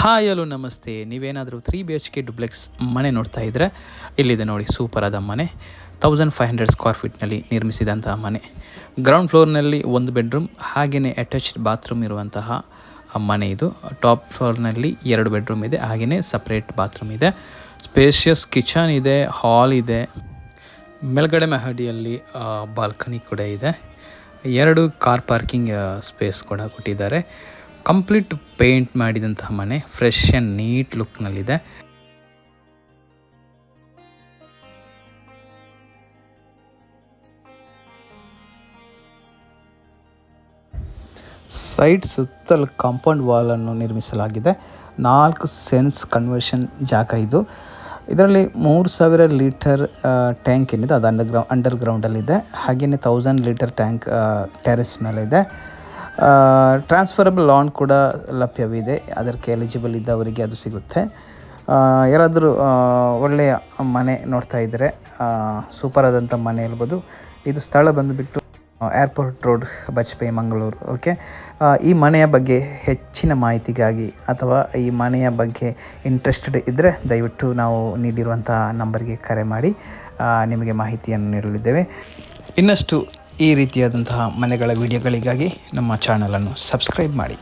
Hi hello ನಮಸ್ತೆ. ನೀವೇನಾದರೂ three B H K duplex ಮನೆ ನೋಡ್ತಾ ಇದ್ದರೆ ಇಲ್ಲಿದೆ ನೋಡಿ ಸೂಪರ್ ಆದ ಮನೆ ತೌಸಂಡ್ ಫೈವ್ ಹಂಡ್ರೆಡ್ ಸ್ಕ್ವೇರ್ ಫೀಟ್ನಲ್ಲಿ ನಿರ್ಮಿಸಿದಂತಹ ಮನೆ. ಗ್ರೌಂಡ್ ಫ್ಲೋರ್ನಲ್ಲಿ ಒಂದು ಬೆಡ್ರೂಮ್ ಹಾಗೆಯೇ ಅಟ್ಯಾಚ್ಡ್ ಬಾತ್ರೂಮ್ ಇರುವಂತಹ ಮನೆ ಇದು. ಟಾಪ್ ಫ್ಲೋರ್ನಲ್ಲಿ ಎರಡು ಬೆಡ್ರೂಮ್ ಇದೆ ಹಾಗೆಯೇ ಸಪ್ರೇಟ್ ಬಾತ್ರೂಮ್ ಇದೆ. ಸ್ಪೇಷಿಯಸ್ ಕಿಚನ್ ಇದೆ ಹಾಲ್ ಇದೆ. ಮೇಲ್ಗಡೆ ಮಹಡಿಯಲ್ಲಿ ಬಾಲ್ಕನಿ ಕೂಡ ಇದೆ. ಎರಡು ಕಾರ್ ಪಾರ್ಕಿಂಗ್ ಸ್ಪೇಸ್ ಕೂಡ ಕೊಟ್ಟಿದ್ದಾರೆ. ಕಂಪ್ಲೀಟ್ ಪೇಂಟ್ ಮಾಡಿದಂತಹ ಮನೆ, ಫ್ರೆಶ್ ಆ್ಯಂಡ್ ನೀಟ್ ಲುಕ್ನಲ್ಲಿದೆ. ಸೈಡ್ ಸುತ್ತಲೂ ಕಾಂಪೌಂಡ್ ವಾಲನ್ನು ನಿರ್ಮಿಸಲಾಗಿದೆ. ನಾಲ್ಕು ಸೆನ್ಸ್ ಕನ್ವರ್ಷನ್ ಜಾಗ ಇದು. ಇದರಲ್ಲಿ ಮೂರು ಸಾವಿರ ಲೀಟರ್ ಟ್ಯಾಂಕ್ ಏನಿದೆ, ಅದು ಅಂಡರ್ ಗ್ರೌಂಡ್ ಅಂಡರ್ ಗ್ರೌಂಡಲ್ಲಿದೆ ಹಾಗೆಯೇ ತೌಸಂಡ್ ಲೀಟರ್ ಟ್ಯಾಂಕ್ ಟೆರೆಸ್ ಮೇಲೆ ಇದೆ ಟ್ರಾನ್ಸ್ಫರಬಲ್ ಲಾನ್ ಕೂಡ ಲಭ್ಯವಿದೆ. ಅದಕ್ಕೆ ಎಲಿಜಿಬಲ್ ಇದ್ದವರಿಗೆ ಅದು ಸಿಗುತ್ತೆ. ಯಾರಾದರೂ ಒಳ್ಳೆಯ ಮನೆ ನೋಡ್ತಾ ಇದ್ದರೆ ಸೂಪರ್ ಆದಂಥ ಮನೆ ಇರ್ಬೋದು ಇದು ಸ್ಥಳ ಬಂದುಬಿಟ್ಟು airport road Bajpe Mangaluru okay ಈ ಮನೆಯ ಬಗ್ಗೆ ಹೆಚ್ಚಿನ ಮಾಹಿತಿಗಾಗಿ ಅಥವಾ ಈ ಮನೆಯ ಬಗ್ಗೆ ಇಂಟ್ರೆಸ್ಟೆಡ್ ಇದ್ದರೆ ದಯವಿಟ್ಟು ನಾವು ನೀಡಿರುವಂಥ ನಂಬರ್ಗೆ ಕರೆ ಮಾಡಿ ನಿಮಗೆ ಮಾಹಿತಿಯನ್ನು ನೀಡಲಿದ್ದೇವೆ. ಇನ್ನಷ್ಟು ಈ ರೀತಿಯಾದಂತಹ ಮನೆಗಳ ವಿಡಿಯೋಗಳಿಗಾಗಿ ನಮ್ಮ ಚಾನಲನ್ನು ಸಬ್ಸ್ಕ್ರೈಬ್ ಮಾಡಿ.